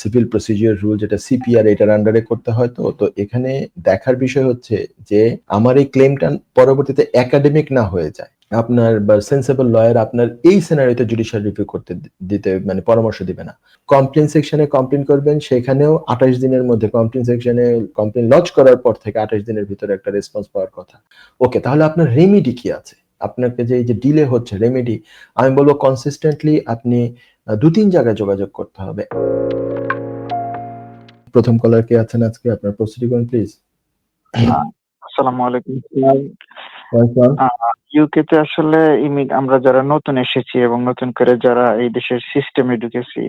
Civil procedure rule যেটা CPR, এটার আন্ডারে করতে হয় তো। তো এখানে দেখার বিষয় হচ্ছে যে, আমার এই ক্লেমটা পরবর্তীতে একাডেমিক না হয়ে যায়। আপনার বা সেন্সেবল লয়ার আপনার এই সিনারিতে জুডিশিয়াল রিভিউ করতে দিতে মানে পরামর্শ দিবে না। কমপ্লেন সেকশনে কমপ্লেন করবেন, সেখানেও আঠাশ দিনের মধ্যে কমপ্লেন সেকশনে কমপ্লেন লঞ্চ করার পর থেকে আঠাশ দিনের ভিতরে একটা রেসপন্স পাওয়ার কথা। ওকে তাহলে আপনার রেমিডি কি আছে? আপনাকে যে, এই যে ডিলে হচ্ছে রেমেডি আমি বলব কনসিস্টেন্টলি আপনি দু তিন জায়গায় যোগাযোগ করতে হবে। প্রথম কলার কে আছেন আজকে? আপনার প্রস্তুতি করুন প্লিজ আসসালামু আলাইকুম ইউকে তে আসলে আমরা যারা নতুন এসেছি এবং নতুন করে যারা এই দেশের সিস্টেমে ঢুকেছি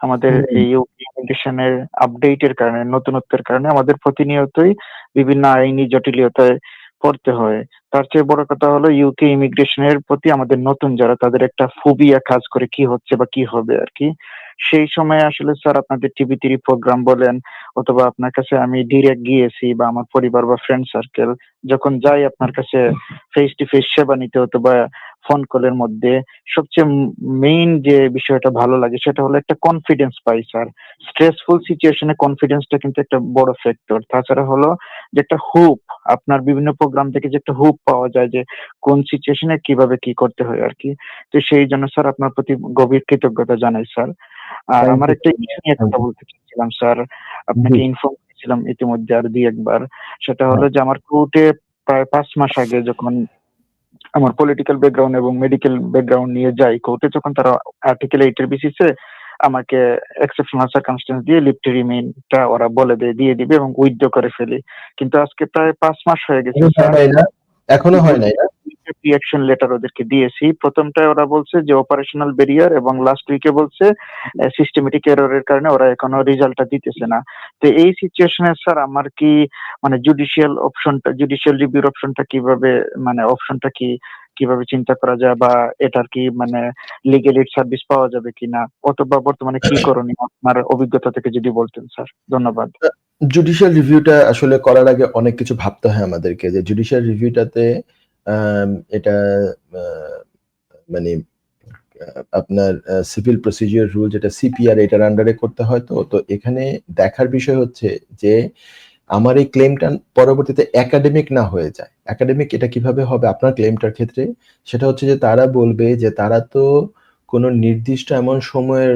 আমাদের। এই ইমিগ্রেশনের আপডেটের কারণে নতুনত্বের কারণে আমাদের প্রতিনিয়তই বিভিন্ন আইনি জটিলতায় পড়তে হয়। তার চেয়ে বড় কথা হলো ইউকে ইমিগ্রেশনের প্রতি আমাদের নতুন যারা, তাদের একটা ফুবিয়া কাজ করে কি হচ্ছে বা কি হবে আর কি। সেই সময় আসলে স্যার আপনাদের টিভি থ্রি প্রোগ্রাম বলেন, অথবা আপনার কাছে আমি ডিরেক্ট গিয়েছি বা আমার পরিবার বা ফ্রেন্ড সার্কেল যখন যাই আপনার কাছে ফেস টু ফেস সেবা নিতে হতো বা ফোন কলের মধ্যে সবচেয়ে মেইন যে বিষয়টা ভালো লাগে সেটা হলো একটা কনফিডেন্স পাই স্যার স্ট্রেসফুল সিচুয়েশনে কনফিডেন্সটা কিন্তু একটা বড় ফ্যাক্টর তাছাড়া হলো যে একটা হুপ আপনার বিভিন্ন প্রোগ্রাম থেকে যে একটা হুপ পাওয়া যায় যে কোন সিচুয়েশনে কীভাবে কি করতে হয় আর কি। তো সেই জন্য স্যার আপনার প্রতি গভীর কৃতজ্ঞতা জানাই স্যার আর আমার একটা ইস্যু নিয়ে কথা বলতে চাচ্ছিলাম স্যার আপনাকে ইনফর্ম করেছিলাম ইতিমধ্যে আর দুই একবার। সেটা হলো যে আমার কোর্টে প্রায় পাঁচ মাস আগে যখন আমার পলিটিক্যাল ব্যাকগ্রাউন্ড এবং মেডিকেল ব্যাকগ্রাউন্ড নিয়ে যাই কোর্টে, যখন তারা আর্টিকেল এইট এর বেসিসে আমাকে এক্সেপশনাল সার্কামস্টেন্স দিয়ে লিফট রিমেইনটা ওরা বলে দেয়, দিয়ে দিবে এবং উইথড্র করে ফেলি। কিন্তু আজকে প্রায় পাঁচ মাস হয়ে গেছে। এখনও হয় নাই না? রিয়াকশন লেটার ওদেরকে দিয়েছি। প্রথমটায় ওরা বলছে যে অপারেশনাল বেরিয়ার এবং লাস্ট উইকে বলছে সিস্টেমেটিক এররের কারণে ওরা এখনও রেজাল্টটা দিতেছে না। তো এই সিচুয়েশনে স্যার আমার কি মানে জুডিশিয়াল অপশনটা জুডিশিয়াল রিভিউর অপশনটা কীভাবে মানে অপশনটা কি, কীভাবে চিন্তা করা যায় বা এটার কি মানে লিগেল এইড সার্ভিস পাওয়া যাবে কিনা? অথবা বর্তমানে কি করণীয়? আপনার অভিজ্ঞতা থেকে যদি বলতেন স্যার ধন্যবাদ। জুডিশিয়াল রিভিউটা আসলে করার আগে অনেক কিছু ভাবতে হয় আমাদেরকে, যে জুডিশিয়াল রিভিউটাতে এটা মানে আপনার সিভিল প্রসিজিওর রুল যেটা সিপিআর এটার আন্ডারে করতে হয় তো তো এখানে দেখার বিষয় হচ্ছে যে আমার এই ক্লেমটা পরবর্তীতে একাডেমিক না হয়ে যায়। একাডেমিক এটা কীভাবে হবে আপনার ক্লেমটার ক্ষেত্রে? সেটা হচ্ছে যে তারা বলবে যে তারা তো কোনো নির্দিষ্ট এমন সময়ের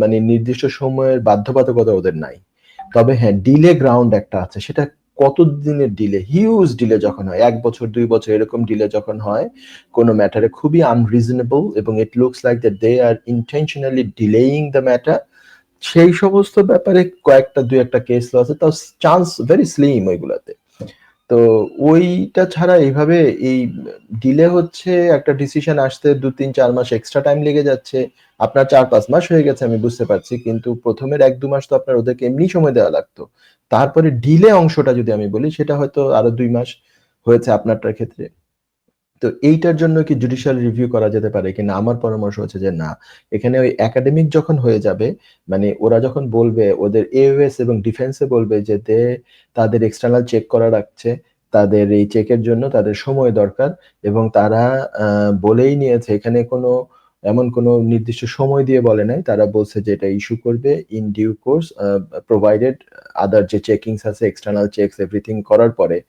মানে নির্দিষ্ট সময়ের বাধ্যবাধকতা ওদের নাই। তবে হ্যাঁ ডিলে গ্রাউন্ড একটা আছে। সেটা কত দিনের ডিলে হিউজ ডিলে যখন হয়, এক বছর, দুই বছর এরকম ডিলে যখন হয়, কোনো ম্যাটারে খুবই আনরিজনেবল এবং it looks like that they are intentionally delaying the matter সেই সমস্ত ব্যাপারে কয়েকটা, দুই একটা কেস আছে, তাও চান্স ভেরি স্লিম ওইগুলাতে। তো ওইটা ছাড়া এইভাবে এই ডিলে হচ্ছে, একটা ডিসিশন আসতে দু, তিন, চার মাস এক্সট্রা টাইম লেগে যাচ্ছে। আপনার চার, পাঁচ মাস হয়ে গেছে আমি বুঝতে পারছি, কিন্তু প্রথমের এক, দু মাস তো আপনার ওদেরকে এমনি সময় দেওয়া লাগতো। তারপরে ডিলে অংশটা যদি আমি বলি, সেটা হয়তো আরও দুই মাস হয়েছে আপনারটার ক্ষেত্রে। তো এইটার জন্য কি জুডিশিয়াল রিভিউ করা যেতে পারে? কিনা আমার পরামর্শ হচ্ছে যে না। এখানে ওই একাডেমিক যখন হয়ে যাবে মানে ওরা যখন বলবে, ওদের এস এবং ডিফেন্সে বলবে যে তাদের এক্সটার্নাল চেক করা রাখছে, তাদের এই চেকের জন্য তাদের সময় দরকার এবং তারা বলেই নিয়েছে, এখানে কোনো এমন কোনো নির্দিষ্ট সময় দিয়ে বলে নাই। তারা বলছে যে এটা ইস্যু করবে in due course provided other যে চেকিংস আছে এক্সটার্নাল চেকস এভরিথিং করার পরে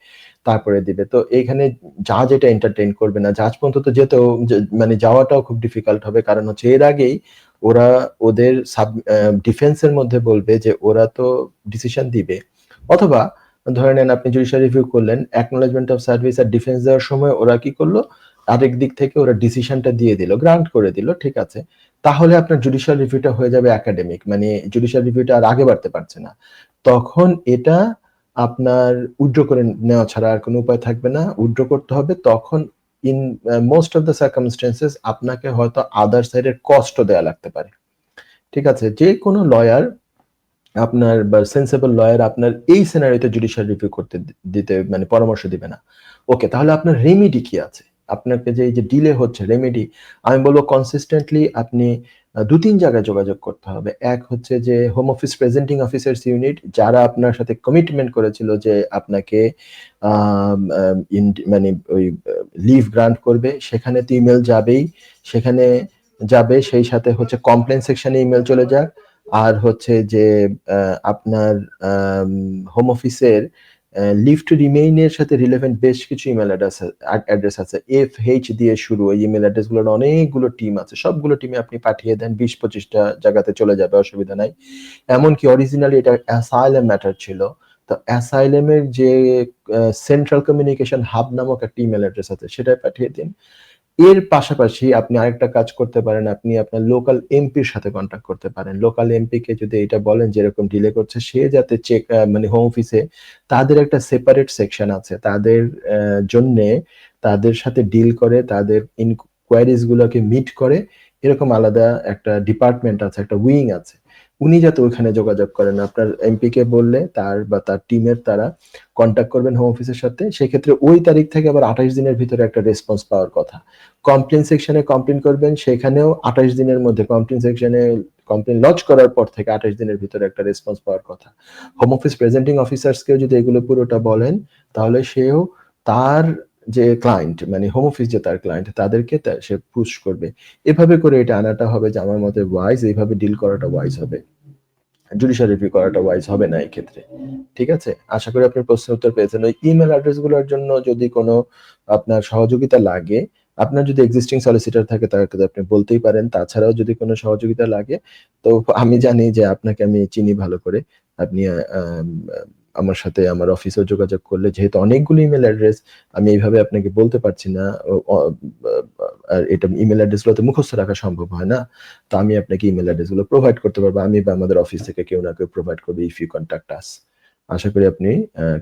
তারপরে দিবে। তো এখানে জাজ এটা এন্টারটেইন করবে না। জাজ পর্যন্ত তো যেতেও, যে- মানে যাওয়াটাও খুব ডিফিকাল্ট হবে। কারণ হচ্ছে এর আগেই ওরা ওদের সাব ডিফেন্সের মধ্যে বলবে যে ওরা তো ডিসিশন দিবে। অথবা ধরে নেন আপনি জুডিশিয়াল রিভিউ করলেন অ্যাকনোলেজমেন্ট অফ সার্ভিস আর ডিফেন্স দেওয়ার সময় ওরা কি করল? আরেক দিক থেকে ওরা ডিসিশনটা দিয়ে দিল গ্রান্ট করে দিল, ঠিক আছে। তাহলে আপনার জুডিশিয়াল রিভিউটা হয়ে যাবে একাডেমিক মানে জুডিশিয়াল রিভিউটা আর আগে বাড়তে পারছে না। তখন এটা আপনার উইড্র করে নেওয়া ছাড়া আর কোনো উপায় থাকবে না উইড্র করতে হবে। তখন in most of the circumstances আপনাকে হয়তো আদার সাইডের কষ্ট দেওয়া লাগতে পারে। ঠিক আছে? যে কোনো লয়ার আপনার বা সেন্সেবল লয়ার আপনার এই সিনারিতে জুডিশিয়াল রিভিউ করতে দিতে মানে পরামর্শ দিবে না। ওকে তাহলে আপনার রেমিডি কি আছে? আপনাকে যে, এই যে ডিলে হচ্ছে রেমেডি আমি বলব কনসিস্টেন্টলি আপনি দু তিন জায়গায় যোগাযোগ করতে হবে। এক হচ্ছে যে home office presenting officers unit যারা আপনার সাথে কমিটমেন্ট করেছিল যে আপনাকে মানে ওই লিভ গ্রান্ট করবে, সেখানে তো ইমেল যাবেই, সেখানে যাবে, সেই সাথে হচ্ছে কমপ্লেন সেকশনে ইমেল চলে যাক। আর হচ্ছে যে আপনার হোম অফিসের লিভ টু রিমেইন এর সাথে রিলেভেন্ট বেশ কিছু ইমেল অ্যাড্রেস অ্যাড্রেস আছে। এফ এইচ দিয়ে শুরু ওই ইমেল অ্যাড্রেসগুলোর অনেকগুলো টিম আছে। সবগুলো টিমে আপনি পাঠিয়ে দেন, বিশ পঁচিশটা জায়গাতে চলে যাবে, অসুবিধা নাই। এমনকি অরিজিনালি এটা অ্যাসাইলাম ম্যাটার ছিল। তো অ্যাসাইলেমের যে সেন্ট্রাল কমিউনিকেশন হাব নামক একটা ইমেল অ্যাড্রেস আছে সেটাই পাঠিয়ে দিন। এর পাশাপাশি আপনি আরেকটা কাজ করতে পারেন। আপনি আপনার লোকাল এমপির সাথে কনট্যাক্ট করতে পারেন। লোকাল এমপিকে যদি এটা বলেন যে এরকম ডিলে করছে সে যাতে চেক মানে হোম অফিসে তাদের একটা সেপারেট সেকশন আছে। তাদের জন্যে তাদের সাথে ডিল করে তাদের ইনকোয়ারিজ গুলোকে মিট করে এরকম আলাদা একটা ডিপার্টমেন্ট আছে, একটা উইং আছে। উনি যাতে ওখানে যোগাযোগ করেন। আপনার এমপিকে বললে তার বা তার টিমের তারা কনট্যাক্ট করবেন হোম অফিসের সাথে। সেক্ষেত্রে ওই তারিখ থেকে আবার ২৮ দিনের ভিতরে একটা রেসপন্স পাওয়ার কথা। কমপ্লেন সেকশনে কমপ্লেন করবেন, সেখানেও ২৮ দিনের মধ্যে কমপ্লেইন সেকশনে কমপ্লেন লঞ্চ করার পর থেকে ২৮ দিনের ভিতরে একটা রেসপন্স পাওয়ার কথা। হোম অফিস প্রেজেন্টিং অফিসার্স কেও যদি এগুলো পুরোটা বলেন, তাহলে সেও তার যে ক্লায়েন্ট মানে হোম অফিস যে তার ক্লায়েন্ট তাদেরকে সে পুশ করবে। এভাবে করে এটা আনাটা হবে যে আমার মতে ওয়াইজ এইভাবে ডিল করাটা ওয়াইজ হবে। জুডিশিয়াল রিভিউ করাটা ওয়াইজ হবে না এক্ষেত্রে। ঠিক আছে? আশা করি আপনি প্রশ্নের উত্তর পেয়েছেন। ওই ইমেল অ্যাড্রেসগুলোর জন্য যদি কোনো আপনার সহযোগিতা লাগে, আপনার যদি এক্সিস্টিং সলিসিটর থাকে তাকে আপনি বলতেই পারেন। তাছাড়াও যদি কোনো সহযোগিতা লাগে তো আমি জানি যে আপনাকে আমি চিনি ভালো করে। আপনি আমার সাথে আমার অফিসেও যোগাযোগ করলে, যেহেতু অনেকগুলো ইমেইল অ্যাড্রেস আমি এইভাবে আপনাকে বলতে পারছি না। আর এটা ইমেইল অ্যাড্রেসগুলো তো মুখস্থ রাখা সম্ভব হয় না। তো আমি আপনাকে ইমেইল অ্যাড্রেসগুলো প্রোভাইড করতে পারব। আমি বা আমাদের অফিস থেকে কেউ না কেউ প্রোভাইড করবে ইফ ইউ কনট্যাক্ট আস। আশা করি আপনি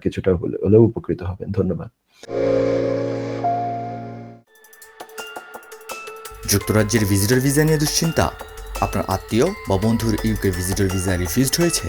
কিছুটা হলে, হলেও উপকৃত হবেন। ধন্যবাদ। যুক্তরাজ্যের ভিজিটর ভিসা নিয়ে দুশ্চিন্তা? আপনার আত্মীয় বা বন্ধুর ইউকে ভিজিটর ভিসা রিফিউজড হয়েছে?